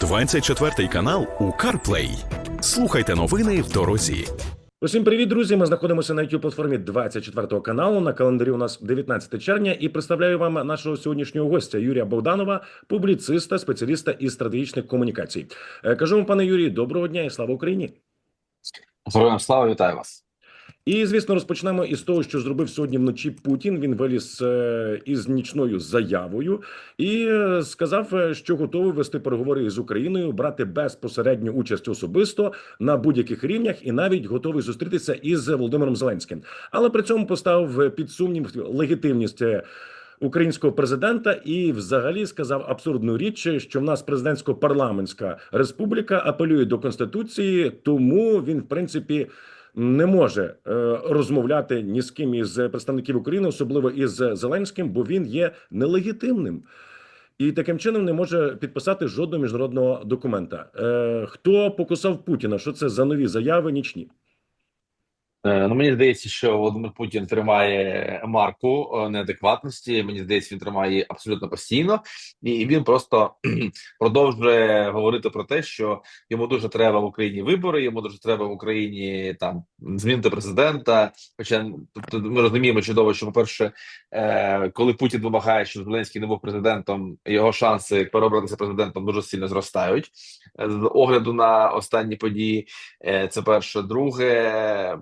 24 канал у CarPlay. Слухайте новини в дорозі. Усім привіт, друзі! Ми знаходимося на youtube платформі 24 каналу. На календарі у нас 19 червня і представляю вам нашого сьогоднішнього гостя Юрія Богданова, публіциста, спеціаліста із стратегічних комунікацій. Е, Кажу вам, пане Юрій, доброго дня і слава Україні! Героям слава вітаю вас. І звісно, розпочнемо із того, що зробив сьогодні вночі Путін. Він виліз е, із нічною заявою і е, сказав, е, що готовий вести переговори з Україною, брати безпосередню участь особисто на будь-яких рівнях, і навіть готовий зустрітися із Володимиром Зеленським. Але при цьому поставив під сумнів легітимність. Українського президента і, взагалі, сказав абсурдну річ, що в нас президентсько-парламентська республіка апелює до конституції, тому він, в принципі, не може е, розмовляти ні з ким із представників України, особливо із Зеленським, бо він є нелегітимним. І таким чином не може підписати жодного міжнародного документа. Е, хто покусав Путіна? Що це за нові заяви нічні? Е, Ну мені здається, що Володимир Путін тримає марку е, неадекватності. Мені здається, він тримає абсолютно постійно, і він просто продовжує говорити про те, що йому дуже треба в Україні вибори. Йому дуже треба в Україні там змінити президента. Хоча тобто ми розуміємо чудово, що по перше, е, коли Путін вимагає, щоб Зеленський не був президентом, його шанси переобратися президентом дуже сильно зростають з огляду на останні події. Е, Це перше, друге.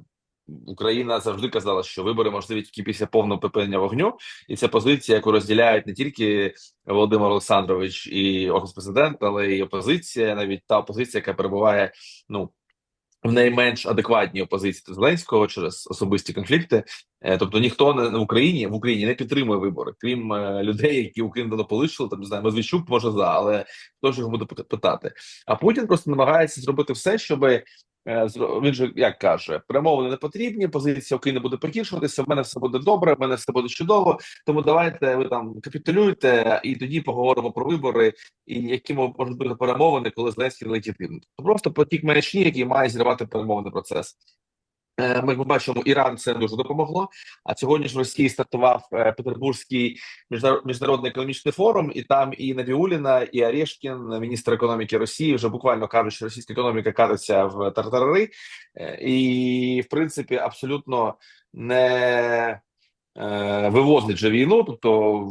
Україна завжди казала, що вибори можливі тільки після повного припинення вогню, і це позиція, яку розділяють не тільки Володимир Олександрович і офіс президента, але й опозиція, навіть та опозиція, яка перебуває ну в найменш адекватній опозиції до Зеленського через особисті конфлікти. Е, Тобто ніхто не в Україні в Україні не підтримує вибори, крім е, людей, які Україну давно полишили. Там не знаю, Медведчук може за, але хто ж його буде пит- питати? А Путін просто намагається зробити все, щоби Він же як каже, перемовини не потрібні. Позиція України буде погіршуватися. В мене все буде добре, в мене все буде чудово. Тому давайте ви там капітулюйте, і тоді поговоримо про вибори і які можуть бути перемовини, коли Зеленський. Це просто потік маячні, який має зірвати перемовний процес. Е, Ми бачимо, Іран це дуже допомогло. А сьогодні ж в Росії стартував е, Петербурзький міжнародний економічний форум, і там і Навіуліна, і Орешкін, міністр економіки Росії, вже буквально кажуть, що російська економіка катиться в тартарари, Е, і в принципі абсолютно не вивозить же війну, тобто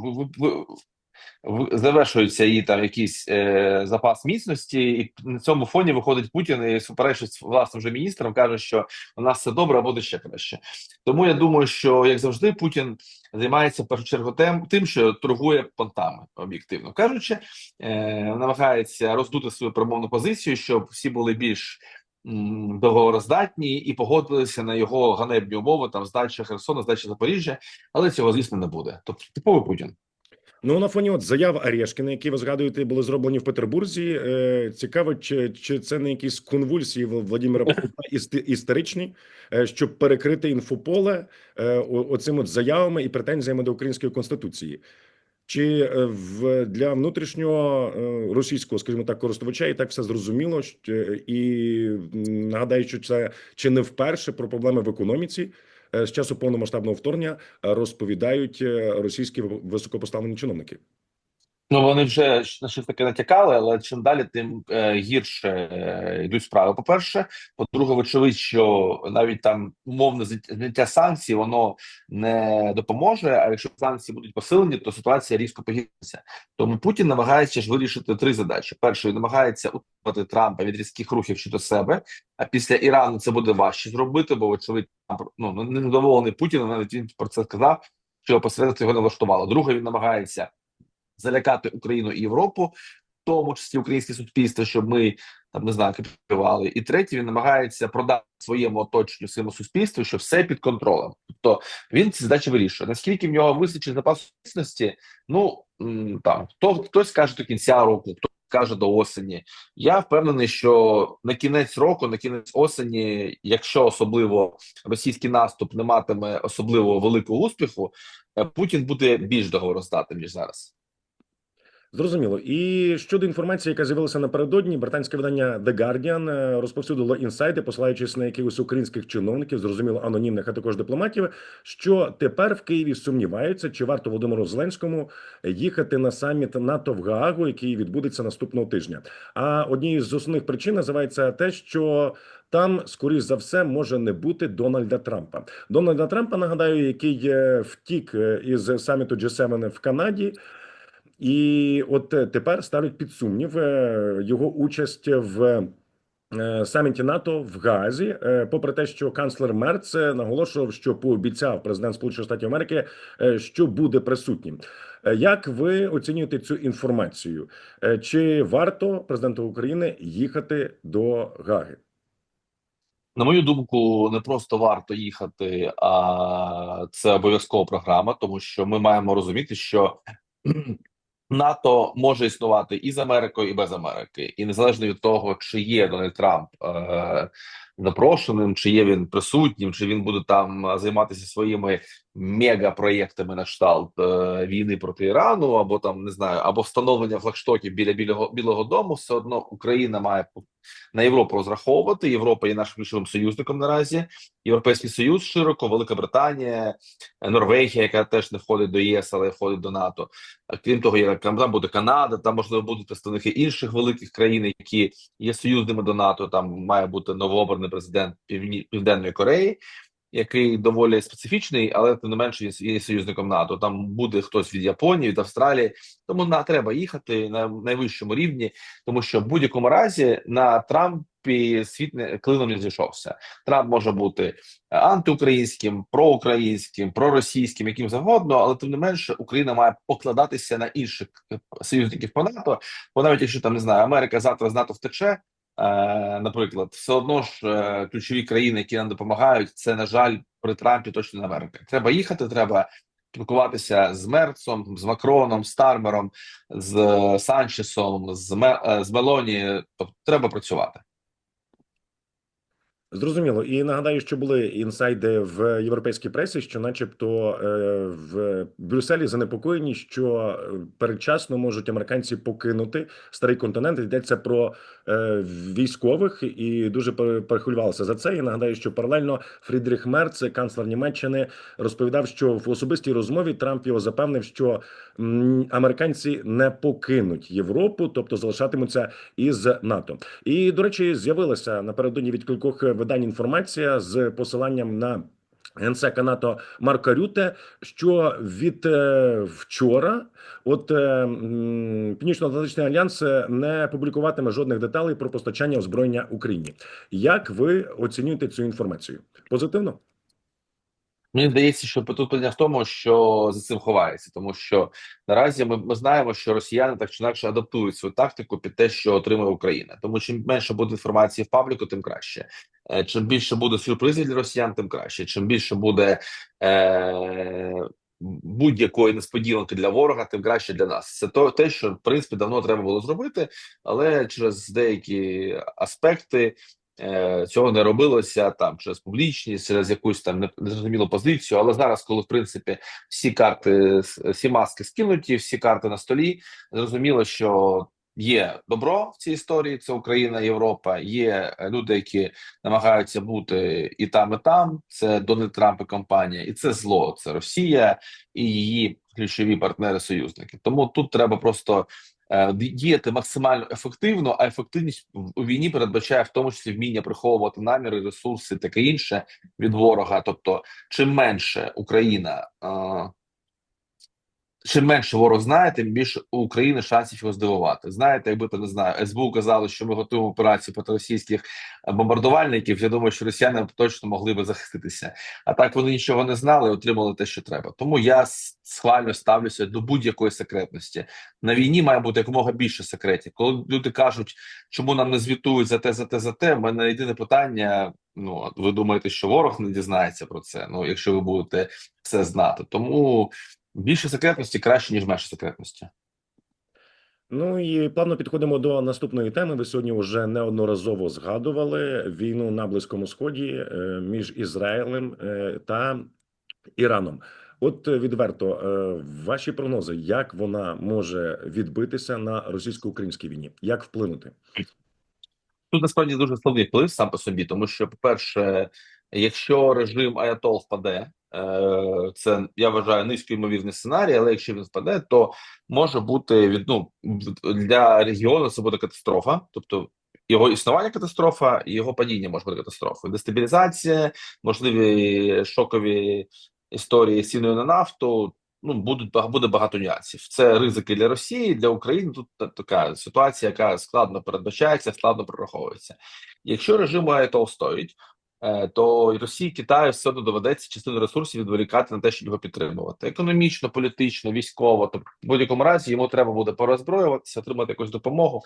завершується її там якийсь е, запас міцності, і на цьому фоні виходить Путін і суперечить власним же міністрам, каже, що у нас все добре, а буде ще краще. Тому я думаю, що як завжди, Путін займається в першу чергу тим, тим що торгує понтами, об'єктивно кажучи, е, намагається роздути свою промовну позицію, щоб всі були більш договороздатні і погодилися на його ганебні умови, там здача Херсона, здача Запоріжжя, але цього звісно не буде. Тобто типовий Путін. Ну на фоні от заяв Орешкіна, які ви згадуєте, були зроблені в Петербурзі. Е, цікаво, чи, чи це не якісь конвульсії Вл- Владимира Путіна істи- історичні, е, щоб перекрити інфополе е, оцим от заявами і претензіями до української конституції. Чи е, в для внутрішнього е, російського, скажімо так, користувача і так все зрозуміло, що, і нагадаю, що це чи не вперше про проблеми в економіці з часу повномасштабного вторгнення е, розповідають е, російські високопоставлені чиновники. Ну вони вже на щось таке натякали, але чим далі, тим е, гірше е, йдуть справи. По перше, по-друге, вочевидь, що навіть там умовне зняття- санкцій воно не допоможе. А якщо санкції будуть посилені, то ситуація різко погіршиться. Тому Путін намагається ж вирішити три задачі: перше, він намагається утримати Трампа від різких рухів щодо себе. А після Ірану це буде важче зробити, бо вочевидь Трамп, ну не задоволений Путіним. Навіть він про це сказав, що посередництво його не влаштувало. Друге, він намагається залякати Україну і Європу, в тому числі українське суспільство, щоб ми там не знаю, капітулювали. І третє, він намагається продати своєму оточенню своєму суспільству, що все під контролем. Тобто він ці задачі вирішує. Наскільки в нього вистачить запасу ну там хто хтось каже до кінця року, хто каже до осені. Я впевнений, що на кінець року, на кінець осені, якщо особливо російський наступ не матиме особливо великого успіху, е, Путін буде більш договороздатним ніж зараз. Зрозуміло. І щодо інформації, яка з'явилася напередодні, британське видання The Guardian е, розповсюдило інсайди, посилаючись на якихось українських чиновників, зрозуміло, анонімних, а також дипломатів, що тепер в Києві сумніваються, чи варто Володимиру Зеленському їхати на саміт НАТО в Гаагу, який відбудеться наступного тижня. А однією з основних причин називається те, що там, скоріш за все, може не бути Дональда Трампа. Дональда Трампа нагадаю, який е, втік е, із саміту G7 в Канаді. І от е, тепер ставлять під сумнів е, його участь в е, саміті НАТО в Гаазі, е, попри те, що канцлер Мерц наголошував, що пообіцяв президент Сполучених Штатів Америки, що буде присутнім. Як ви оцінюєте цю інформацію? Чи варто президенту України їхати до Гаги? На мою думку, не просто варто їхати, а це обов'язкова програма, тому що ми маємо розуміти, що НАТО може існувати і з Америкою, і без Америки, і незалежно від того, чи є Дональд Трамп е- запрошеним, чи є він присутнім, чи він буде там е, займатися своїми мегапроєктами на кшталт е- війни проти Ірану, або там не знаю, або встановлення флагштоків біля білого білого дому, все одно Україна має на Європу розраховувати. Європа є нашим ключовим союзником наразі. Європейський Союз широко, Велика Британія, е, Норвегія, яка теж не входить до ЄС, але входить до НАТО. Крім того, є там буде Канада, там можливо будуть представники інших великих країн, які є союзними до НАТО. Там має бути новообраний президент Півні... Південної Кореї. Який доволі специфічний, але тим не менше є союзником НАТО. Там буде хтось від Японії, від Австралії. Тому на треба їхати на найвищому рівні, тому що в будь-якому разі на Трампі світ не клином не зійшовся. Трамп може бути антиукраїнським, проукраїнським, проросійським, яким завгодно, але тим не менше Україна має покладатися на інших союзників по НАТО. Бо навіть якщо там не знаю, Америка завтра з НАТО втече. Е, наприклад, все одно ж е, ключові країни, які нам допомагають, це на жаль при Трампі точно не Америка. Треба їхати, треба спілкуватися з Мерцом, з Макроном, з Тармером, з Санчесом, е, з Мелоні. Тобто треба працювати. Зрозуміло, і нагадаю, що були інсайди в європейській пресі, що, начебто, е, в Брюсселі занепокоєні, що е, передчасно можуть американці покинути старий континент. Йдеться про е, військових, і дуже пере- перехвилювалися за це. І нагадаю, що паралельно Фрідріх Мерц, канцлер Німеччини, розповідав, що в особистій розмові Трамп його запевнив, що американці не покинуть Європу, тобто залишатимуться із НАТО. І до речі, з'явилася напередодні від кількох видань інформація з посиланням на. Генсека НАТО Марка Рюте, що від е, вчора, от е, Північно-Атлантичний альянс е, не публікуватиме жодних деталей про постачання озброєння Україні. Як ви оцінюєте цю інформацію? Позитивно? Мені здається, що тут питання в тому, що за цим ховається, тому що наразі ми, ми знаємо, що росіяни так чи інакше адаптують свою тактику під те, що отримує Україна. Тому чим менше буде інформації в пабліку, тим краще. Е, Чим більше буде сюрпризів для росіян, тим краще. Чим більше буде е- будь-якої несподіванки для ворога, тим краще для нас. Це то те, що в принципі давно треба було зробити, але через деякі аспекти. Е, Цього не робилося там через публічність, через якусь там не- незрозумілу позицію. Але зараз, коли в принципі всі карти, всі маски скинуті, всі карти на столі, зрозуміло, що є добро в цій історії. Це Україна, Європа. Є люди, які намагаються бути і там, і там. Це Дональд Трамп і компанія, і це зло. Це Росія і її ключові партнери-союзники. Тому тут треба просто діяти максимально ефективно, а ефективність у війні передбачає в тому числі вміння приховувати наміри, ресурси, таке інше від ворога. Тобто, чим менше Україна. Чим менше ворог знає, тим більше у України шансів його здивувати. Знаєте, якби то не знаю, СБУ казали, що ми готуємо операцію проти російських е, бомбардувальників. Я думаю, що росіяни точно могли би захиститися. А так вони нічого не знали, отримали те, що треба. Тому я схвально ставлюся до будь-якої секретності. На війні має бути якомога більше секретів. Коли люди кажуть, чому нам не звітують за те, за те, за те. в мене єдине питання. Ну, ви думаєте, що ворог не дізнається про це? Ну, якщо ви будете все знати, тому більше секретності краще ніж менше секретності. Ну і плавно підходимо до наступної теми. Ви сьогодні вже неодноразово згадували війну на Близькому Сході е, між Ізраїлем е, та Іраном. От е, відверто, ваші прогнози, як вона може відбитися на російсько-українській війні? Як вплинути? Тут насправді дуже складний вплив сам по собі, тому що, по-перше, якщо режим Аятол впаде, е, це я вважаю низькоймовірний сценарій, але якщо він впаде, то може бути від ну для регіону це буде катастрофа, тобто. Його існування катастрофа, його падіння може бути катастрофою. Дестабілізація, можливі шокові історії з ціною на нафту. Ну будуть буде багато нюансів. Це ризики для Росії, для України. Тут така ситуація, яка складно передбачається, складно прораховується. Якщо режим Аятол стоїть, то і Росії Китаю все одно доведеться частину ресурсів відволікати на те, щоб його підтримувати економічно, політично, військово. Тобто, в будь-якому разі йому треба буде порозброюватися, отримати якусь допомогу.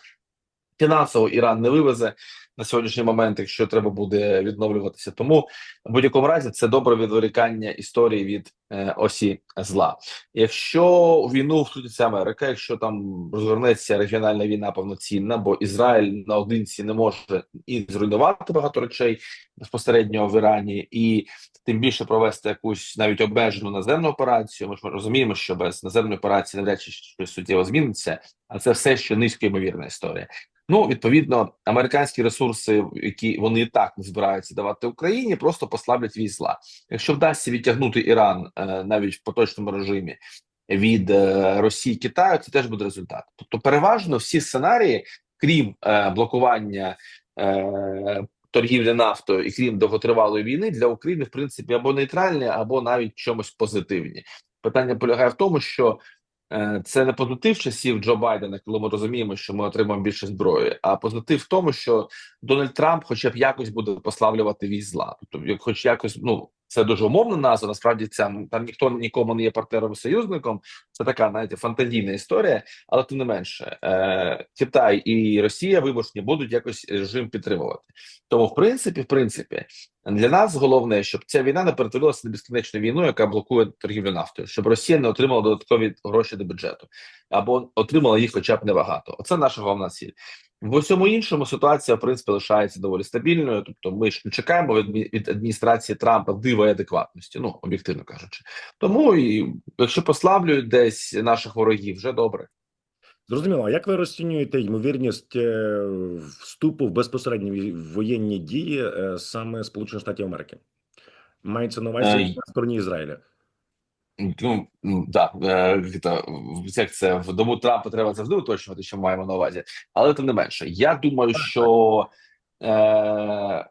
Фінансово Іран не вивезе на сьогоднішній момент, якщо треба буде відновлюватися. Тому в будь-якому разі це добре відволікання історії від е, осі зла. Якщо війну втрутиться Америка, якщо там розгорнеться регіональна війна повноцінна, бо Ізраїль наодинці не може і зруйнувати багато речей безпосередньо в Ірані, і тим більше провести якусь навіть обмежену наземну операцію. Ми ж розуміємо, що без наземної операції навряд чи щось суттєво зміниться, а це все ще низькоймовірна історія. Ну, відповідно, американські ресурси, які вони і так не збираються давати Україні, просто послаблять війська. Якщо вдасться відтягнути Іран е, навіть в поточному режимі від е, Росії Китаю, це теж буде результат. Тобто, переважно всі сценарії, крім е, блокування е, торгівлі нафтою і крім довготривалої війни, для України в принципі або нейтральні, або навіть чомусь позитивні. Питання полягає в тому, що Е, Це не позитив часів Джо Байдена, коли ми розуміємо, що ми отримаємо більше зброї. А позитив в тому, що Дональд Трамп, хоча б якось буде послаблювати військ зла. Тобто, хоч якось, ну це дуже умовна назва. Насправді ця там ніхто нікому не є партнером союзником. Це така, знаєте, фантазійна історія, але тим не менше, е, Китай і Росія вимушені будуть якось режим підтримувати. Тому, в принципі, в принципі, для нас головне, щоб ця війна не перетворилася на безкінечну війну, яка блокує торгівлю нафтою, щоб Росія не отримала додаткові гроші до бюджету або отримала їх, хоча б небагато. Оце наша головна ціль. В усьому іншому ситуація в принципі лишається доволі стабільною. Тобто, ми ж не чекаємо від, від адміністрації Трампа дива і адекватності, ну об'єктивно кажучи. Тому і якщо послаблюють десь наших ворогів, вже добре. Зрозуміло, а як ви розцінюєте ймовірність е, вступу в безпосередні воєнні дії е, саме Сполучених Штатів Америки? Мається на увазі Е, на стороні Ізраїля. Ну да, Віта, як це в дому Трампа треба завжди уточнювати, що маємо на увазі, але тим не менше, я думаю, що е,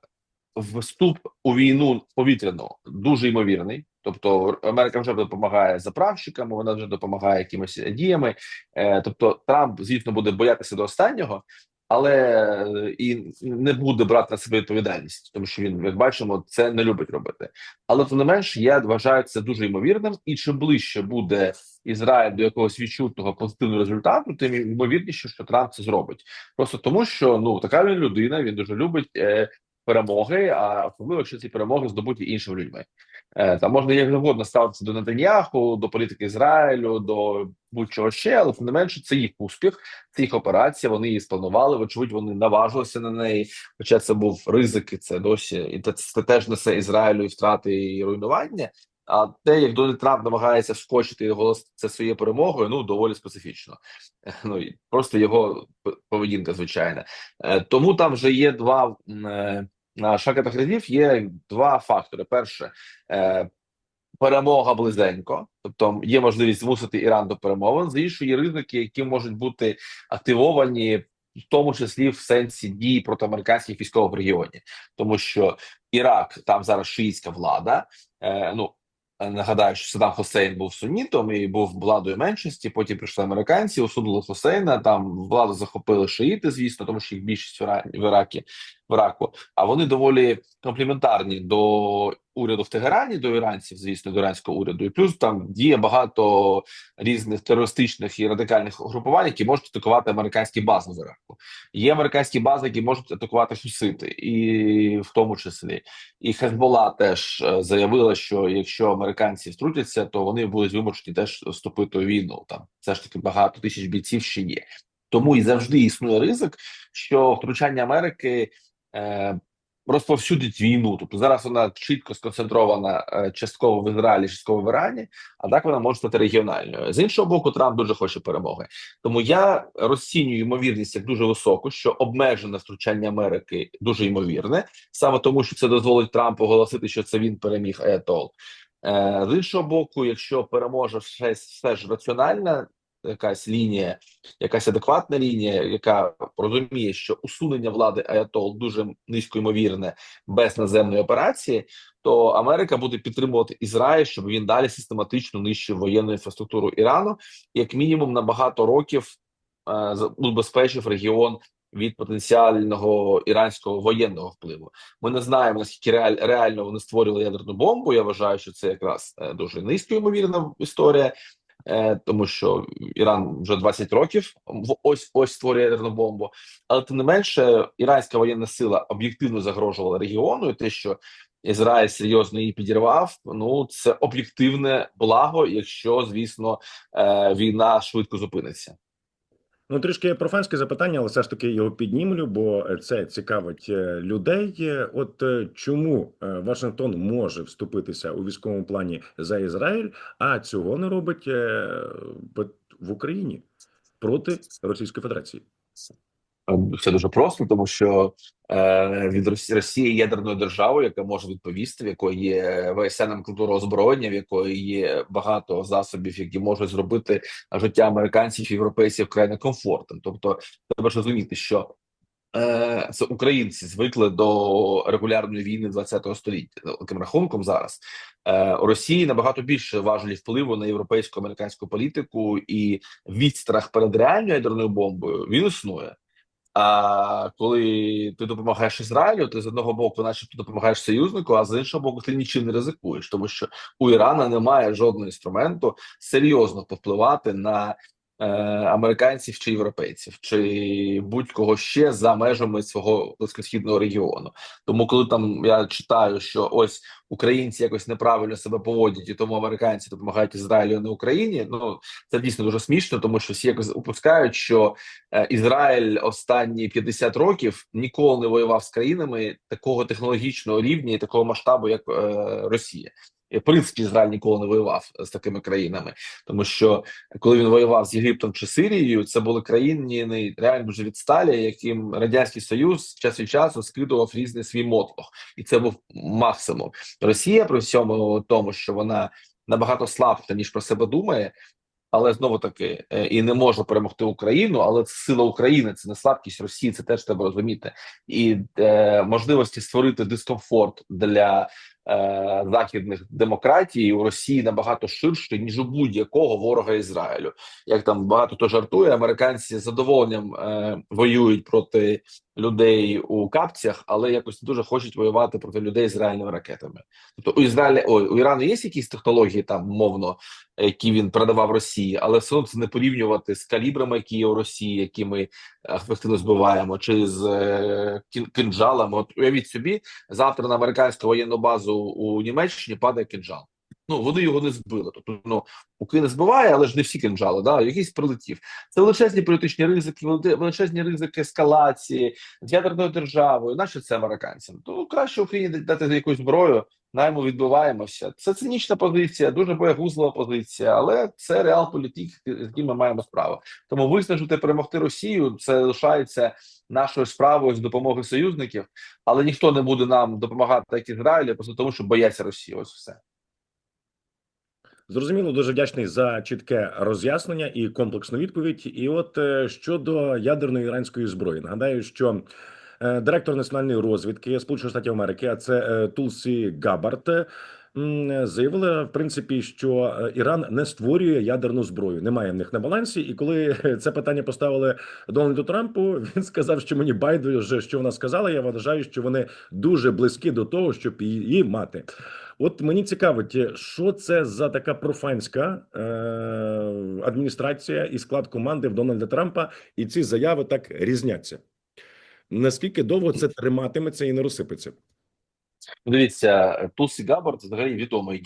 вступ у війну повітряну дуже ймовірний. Тобто Америка вже допомагає заправщикам, вона вже допомагає якимось діями. Е, тобто, Трамп, звісно, буде боятися до останнього, але е, і не буде брати на себе відповідальність, тому що він, як бачимо, це не любить робити. Але тим не менш, я вважаю це дуже ймовірним. І чим ближче буде Ізраїль до якогось відчутного позитивного результату, тим ймовірніше, що Трамп це зробить. Просто тому, що ну така він людина, він дуже любить е, перемоги, а особливо, якщо ці перемоги здобуті іншими людьми. Е, там можна як завгодно ставитися до Нетаньяху, до політики Ізраїлю, до будь-чого ще, але тим не менше, це їх успіх, це їх операція. Вони її спланували. Вочевидь, вони наважилися на неї. Хоча це був ризик, і це досі і це, теж несе Ізраїлю і втрати і руйнування. А те, як Дональд Трамп намагається вскочити і оголосити це своєю перемогою, ну доволі специфічно. Е, Ну просто його поведінка звичайна. Е, Тому там вже є два шахетах разів. Є два фактори: перше. е, Перемога близенько, тобто є можливість змусити Іран до перемовин. З іншої ризики, які можуть бути активовані, в тому числі в сенсі дій проти американських військових в регіоні, тому що Ірак там зараз шиїцька влада. Е, ну нагадаю, що Саддам Хусейн був сунітом і був владою меншості. Потім прийшли американці, усунули Хусейна. Там владу захопили шиїти, звісно, тому що їх більшість в Іракі в Іраку. А вони доволі компліментарні до уряду в Тегерані, до іранців, звісно, до іранського уряду. І плюс там діє багато різних терористичних і радикальних угрупувань, які можуть атакувати американські бази в Іраку. Є американські бази, які можуть атакувати хусити, і в тому числі і Хезбола теж е, заявила, що якщо американці втрутяться, то вони будуть вимушені теж вступити у війну. Там все ж таки багато тисяч бійців ще є. Тому і завжди існує ризик, що втручання Америки розповсюдить війну. Тобто зараз вона чітко сконцентрована е, частково в Ізраїлі, частково в Ірані, а так вона може стати регіональною. З іншого боку, Трамп дуже хоче перемоги. Тому я розцінюю ймовірність як дуже високу, що обмежене втручання Америки дуже ймовірне, саме тому, що це дозволить Трампу оголосити, що це він переміг Аятол. Е, з іншого боку, якщо переможе все, все ж раціональна якась лінія, якась адекватна лінія, яка розуміє, що усунення влади Аятол дуже низько ймовірне без наземної операції, то Америка буде підтримувати Ізраїль, щоб він далі систематично нищив воєнну інфраструктуру Ірану, як мінімум на багато років е, убезпечив регіон від потенціального іранського воєнного впливу. Ми не знаємо наскільки реаль, реально вони створювали ядерну бомбу. Я вважаю, що це якраз е, дуже низько ймовірна історія. Е, тому що Іран вже 20 років в- ось ось створює ядерну бомбу, але тим не менше, іранська воєнна сила об'єктивно загрожувала регіону, і те, що Ізраїль серйозно її підірвав. Ну це об'єктивне благо, якщо звісно е, війна швидко зупиниться. Ну, трішки профанське запитання, але все ж таки його піднімлю, бо це цікавить е, людей. Е, От е, чому е, Вашингтон може вступитися у військовому плані за Ізраїль, а цього не робить е, в Україні проти Російської Федерації? Все дуже просто, тому що е, від Росії ядерною державою, яка може відповісти, в якої є ВСН культура озброєння, в якої є багато засобів, які можуть зробити життя американців і європейців вкрай некомфортним. Тобто, треба ж розуміти, що е, це українці звикли до регулярної війни 20-го століття. Таким рахунком зараз е, Росії набагато більше важелі впливу на європейську американську політику, і відстрах перед реальною ядерною бомбою він існує. А коли ти допомагаєш Ізраїлю, ти з одного боку, начебто, допомагаєш союзнику, а з іншого боку, ти нічим не ризикуєш, тому що у Ірана немає жодного інструменту серйозно повпливати на е, американців чи європейців, чи будь-кого ще за межами свого близькосхідного регіону. Тому, коли там я читаю, що ось українці якось неправильно себе поводять, і тому американці допомагають Ізраїлю а не Україні. Ну це дійсно дуже смішно, тому що всі якось упускають, що е, Ізраїль останні 50 років ніколи не воював з країнами такого технологічного рівня і такого масштабу, як е, Росія. В принципі, Ізраїль ніколи не воював з такими країнами, тому що коли він воював з Єгиптом чи Сирією, це були країни реально дуже відсталі, яким радянський союз час від часу скидував різний свій мотлох, і це був максимум. Росія при всьому тому, що вона набагато слабша ніж про себе думає, але знову таки е, і не може перемогти Україну. Але це сила України, це не слабкість Росії. Це теж треба розуміти, і е, можливості створити дискомфорт для західних демократій у Росії набагато ширше ніж у будь-якого ворога Ізраїлю. Як там багато хто жартує, американці з задоволенням е, воюють проти людей у капцях, але якось дуже хочуть воювати проти людей з реальними ракетами. Тобто у Ізраїля ой, у Ірану є якісь технології там мовно, які він продавав Росії, але все одно це не порівнювати з калібрами, які є у Росії, які ми е, ефективно збиваємо, чи з е, кинджалами. От уявіть собі, завтра на американську воєнну базу у Німеччині падає кинджал. Ну вони його не збили. Тобто, ну не збиває, але ж не всі кинджали, да, якийсь прилетів. Це величезні політичні ризики, величезні ризики ескалації з ядерною державою. Нащо це американцям? То краще Україні дати якусь зброю, наймо відбиваємося. Це цинічна позиція, дуже боягузлива позиція, але це реал політик, з яким ми маємо справу. Тому виснажити перемогти Росію це лишається нашою справою з допомоги союзників, але ніхто не буде нам допомагати як Ізраїлю, просто тому, що бояться Росії. Ось все. Зрозуміло, дуже вдячний за чітке роз'яснення і комплексну відповідь. І от е, щодо ядерної іранської зброї, нагадаю, що е, директор національної розвідки Сполучених Штатів Америки, а це е, Тулсі Габарт. Заявила в принципі, що е, Іран не створює ядерну зброю, немає в них на балансі. І коли це питання поставили Дональду Трампу, він сказав, що мені байдуже, що вона сказала. Я вважаю, що вони дуже близькі до того, щоб її мати. От мені цікавить, що це за така профанська е, адміністрація і склад команди в Дональда Трампа, і ці заяви так різняться. Наскільки довго це триматиметься і не розсипеться? Ну, Дивіться, Тулсі Габард взагалі відомий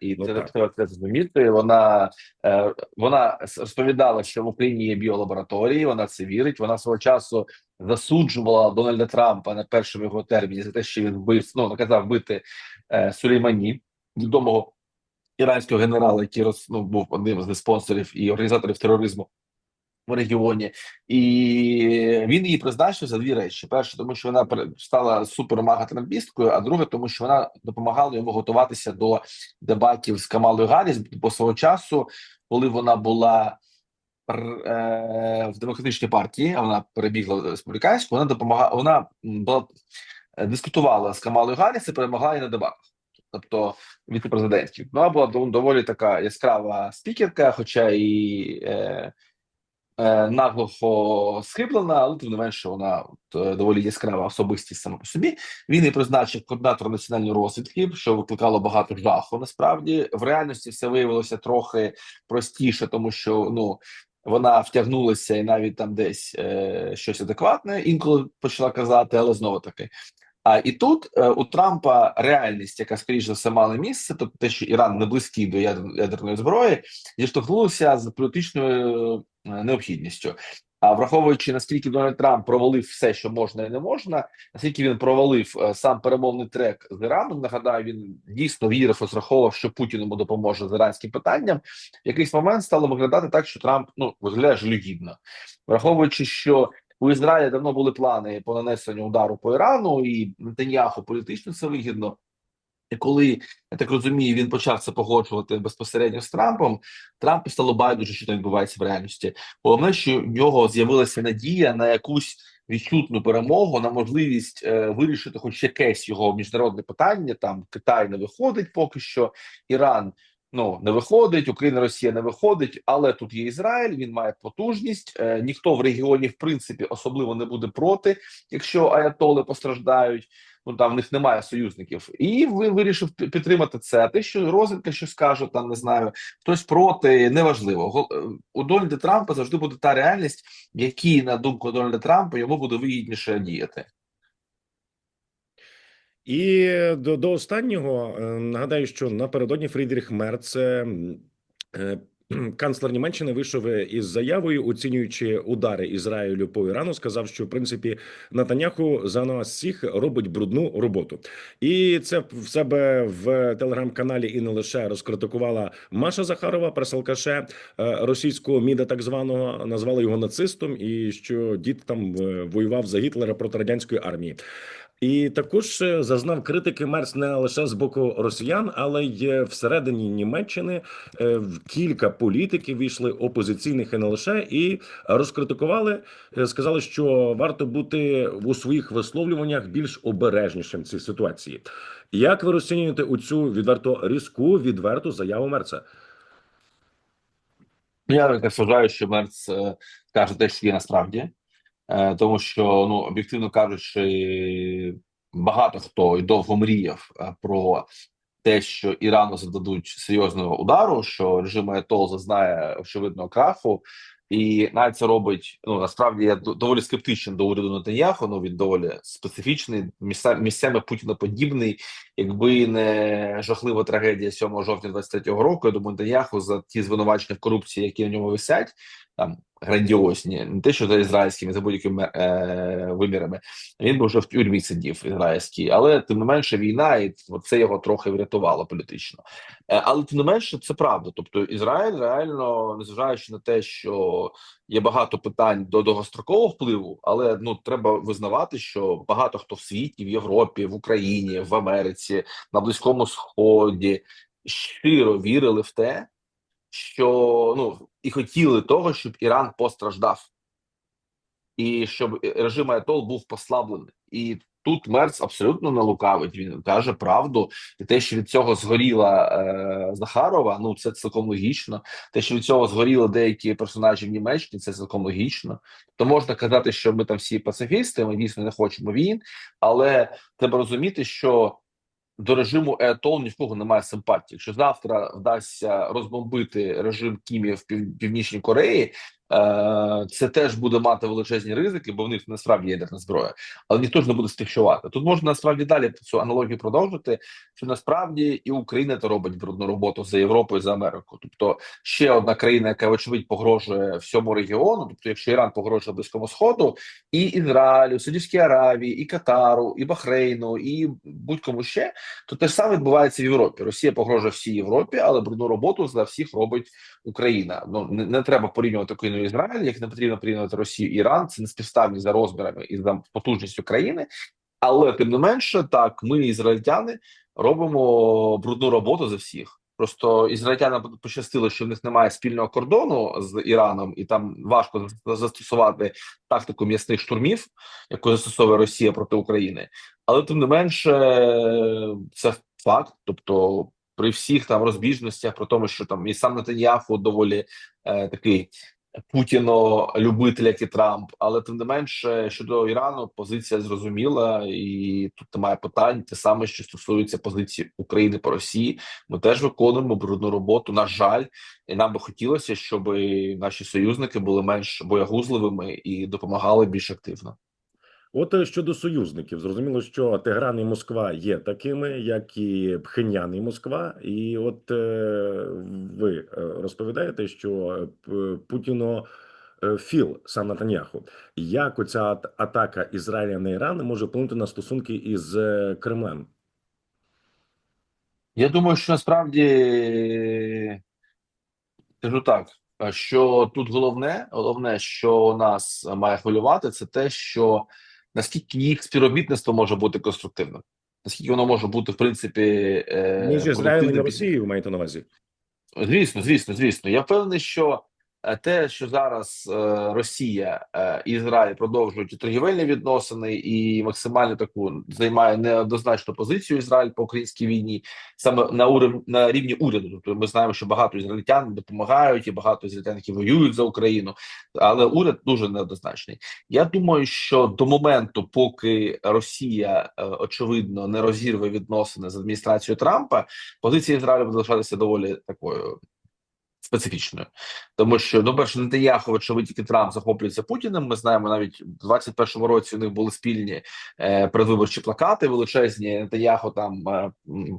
і Ну, це так. треба це зрозуміти. Вона е, вона розповідала, що в Україні є біолабораторії. Вона це вірить. Вона свого часу засуджувала Дональда Трампа на першому його терміні за те, що він вбив, ну наказав вбити е, Сулеймані, відомого іранського генерала, який роз, ну, був одним з спонсорів і організаторів тероризму в регіоні, і він її призначив за дві речі: перше, тому що вона стала супермага-трампісткою, а друге, тому що вона допомагала йому готуватися до дебатів з Камалою Гарріс, бо свого часу, коли вона була е, в демократичній партії, а вона перебігла в республіканську, вона допомагала, вона була е, дискутувала з Камалою Гарріс і перемогла її на дебатах. Тобто віце-президентських. Ну, Вона була доволі така яскрава спікерка, хоча і е, наглухо схиблена, але тим не менше вона от, е, доволі яскрава особистість сама по собі. Він її призначив координатором національної розвідки, що викликало багато жаху. Насправді в реальності все виявилося трохи простіше, тому що ну. Вона втягнулася і навіть там десь е, щось адекватне інколи почала казати, але знову таки. А і тут е, у Трампа реальність, яка скоріш за все мала місце, тобто те, що Іран не близький до ядерної зброї, зіштовхнулося з політичною е, необхідністю. А враховуючи наскільки Дональд Трамп провалив все, що можна і не можна, наскільки він провалив е, сам перемовний трек з Іраном, нагадаю, він дійсно вірив, розраховував, що Путін йому допоможе з іранським питанням. В якийсь момент стало виглядати так, що Трамп ну виглядає жалюгідно, враховуючи, що у Ізраїлі давно були плани по нанесенню удару по Ірану, і Нетаньяху політично це вигідно. І коли я так розумію, він почав це погоджувати безпосередньо з Трампом. Трампу стало байдуже, що там відбувається в реальності. Головне, що в нього з'явилася надія на якусь відчутну перемогу, на можливість е, вирішити хоч якесь його міжнародне питання. Там Китай не виходить поки що, Іран ну не виходить, Україна, Росія не виходить, але тут є Ізраїль. Він має потужність. Е, ніхто в регіоні, в принципі, особливо не буде проти, якщо аятоли постраждають. Ну там в них немає союзників, і він вирішив підтримати це. Те, що розвідка що скаже, там не знаю, хтось проти, неважливо. Е, У Дональда Трампа завжди буде та реальність, якій, на думку Дональда Трампа, йому буде вигідніше діяти. І до, до останнього е, нагадаю, що напередодні Фрідріх Мерц, е, е, канцлер Німеччини, вийшов із заявою, оцінюючи удари Ізраїлю по Ірану, сказав, що в принципі Натаняху за нас всіх робить брудну роботу, і це в себе в телеграм-каналі і не лише розкритикувала Маша Захарова, пресалкаше е, російського міда, так званого, назвала його нацистом, і що дід там воював за Гітлера проти радянської армії. І також е, зазнав критики Мерц не лише з боку росіян, але й е, всередині Німеччини е, кілька політиків війшли опозиційних і не лише і розкритикували, сказали, що варто бути у своїх висловлюваннях більш обережнішим в цій ситуації. Як ви розцінюєте у цю відверто різку, відверту заяву Мерца? Я вважаю, що Мерц каже те, що є насправді, тому що ну об'єктивно кажучи, багато хто і довго мріяв е, про те, що Ірану зададуть серйозного удару, що режим Аятол зазнає очевидного краху, і навіть це робить. Ну насправді я доволі скептичний до уряду Нетаньяху. Ну він доволі специфічний, місця, місцями Путіноподібний. Якби не жахлива трагедія 7 жовтня 23-го року, я думаю, Нетаньяху за ті звинувачення в корупції, які на ньому висять, там грандіозні, не те, що за ізраїльськими, за будь-якими е, вимірами. Він би вже в тюрмі сидів ізраїльський, але тим не менше війна, і це його трохи врятувало політично. Е, але тим не менше, це правда. Тобто, Ізраїль реально, незважаючи на те, що є багато питань до довгострокового впливу, але ну треба визнавати, що багато хто в світі, в Європі, в Україні, в Америці, на Близькому Сході щиро вірили в те, що ну і хотіли того, щоб Іран постраждав, і щоб режим Аятол був послаблений. І тут Мерц абсолютно не лукавить. Він каже правду, і те, що від цього згоріла е, Захарова, ну це цілком логічно. Те, що від цього згоріли деякі персонажі в Німеччині, це цілком логічно. То можна казати, що ми там всі пацифісти, ми дійсно не хочемо війн, але треба розуміти, що до режиму Еатол ні в кого немає симпатії. Якщо завтра вдасться розбомбити режим Кімі в пів, північній Кореї, Це теж буде мати величезні ризики, бо в них насправді є ядерна зброя, але ніхто ж не буде стихчувати. Тут можна насправді далі цю аналогію продовжити. Що насправді і Україна то робить брудну роботу за Європою за Америку. Тобто ще одна країна, яка вочевидь погрожує всьому регіону. Тобто, якщо Іран погрожує близькому сходу, і Ізраїлю, Саудівській Аравії, і Катару, і Бахрейну, і будь-кому ще, то те ж саме відбувається в Європі. Росія погрожує всій Європі, але брудну роботу за всіх робить Україна. Ну не, не треба порівнювати Україну і Ізраїль, як не потрібно порівнювати Росію і Іран. Це не співставні за розмірами і за потужністю країни. Але тим не менше, так ми, ізраїльтяни, робимо брудну роботу за всіх. Просто ізраїльтянам пощастило, що в них немає спільного кордону з Іраном, і там важко застосувати тактику м'ясних штурмів, яку застосовує Росія проти України. Але тим не менше, це факт. Тобто, при всіх там розбіжностях, про тому, що там і сам Нетаньяху доволі е, такий Путіно любитель, як і Трамп, але тим не менше щодо Ірану позиція зрозуміла, і тут немає питань. Те саме, що стосується позиції України по Росії, ми теж виконуємо брудну роботу. На жаль, і нам би хотілося, щоб наші союзники були менш боягузливими і допомагали більш активно. От е, щодо союзників, зрозуміло, що Тегран і Москва є такими, як і Пхенян і Москва. І от е, ви е, розповідаєте, що Путіно Філ сам Натаньяху, як оця атака Ізраїля на Іран може вплинути на стосунки із Кремлем? Я думаю, що насправді кажу так, що тут головне, головне, що нас має хвилювати, це те, що наскільки їх співробітництво може бути конструктивним, наскільки воно може бути в принципі е, Між Ізраїлем і. Росією маєте на увазі? Звісно, звісно, звісно. Я впевнений, що те, що зараз е, Росія е, і Ізраїль продовжують торгівельні відносини, і максимально таку займає неоднозначну позицію Ізраїль по українській війні, саме на урів... на рівні уряду. Тобто ми знаємо, що багато ізраїльтян допомагають, і багато ізраїльтян, які воюють за Україну, але уряд дуже неоднозначний. Я думаю, що до моменту, поки Росія е, очевидно не розірве відносини з адміністрацією Трампа, позиція Ізраїлю буде доволі такою специфічною, тому що ну перше Нетаньяху, очевидь, тільки Трамп захоплюється Путіним. Ми знаємо, навіть в 21-му році у них були спільні е, передвиборчі плакати величезні. Нетаньяху там е,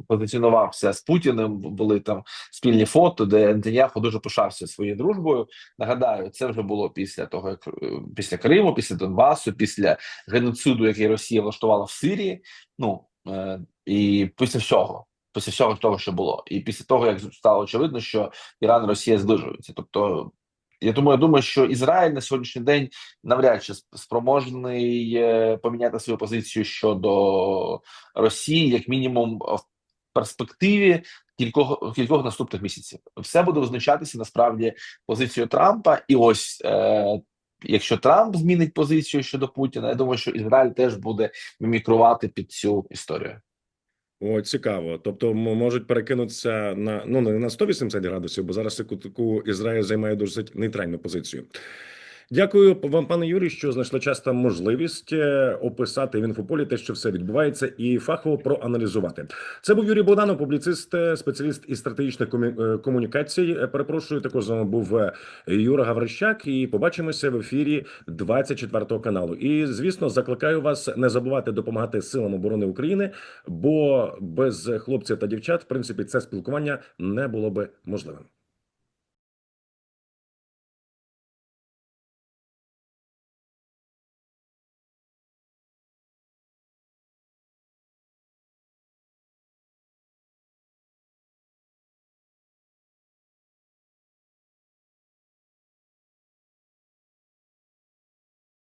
позиціонувався з Путіним. Були там спільні фото, де Нетаньяху дуже пишався своєю дружбою. Нагадаю, це вже було після того, як е, після Криму, після Донбасу, після геноциду, який Росія влаштувала в Сирії. Ну е, і після всього. Після всього того, що було, і після того, як стало очевидно, що Іран і Росія зближуються. Тобто, я думаю, я думаю, що Ізраїль на сьогоднішній день навряд чи спроможний е, поміняти свою позицію щодо Росії, як мінімум, в перспективі кількох кількох наступних місяців. Все буде визначатися насправді позицією Трампа, і ось. Е, Якщо Трамп змінить позицію щодо Путіна, я думаю, що Ізраїль теж буде мімікрувати під цю історію. О, цікаво. Тобто можуть перекинутися на ну не на 180 градусів, бо зараз таку Ізраїль займає досить нейтральну позицію. Дякую вам, пане Юрій, що знайшли час та можливість е, описати в інфополі те, що все відбувається, і фахово проаналізувати. Це був Юрій Богданов, публіцист, е, спеціаліст із стратегічних е, комунікацій. Перепрошую, також з вами був Юра Гаврищак. І побачимося в ефірі 24 каналу. І звісно, закликаю вас не забувати допомагати силам оборони України, бо без хлопців та дівчат, в принципі, це спілкування не було би можливим.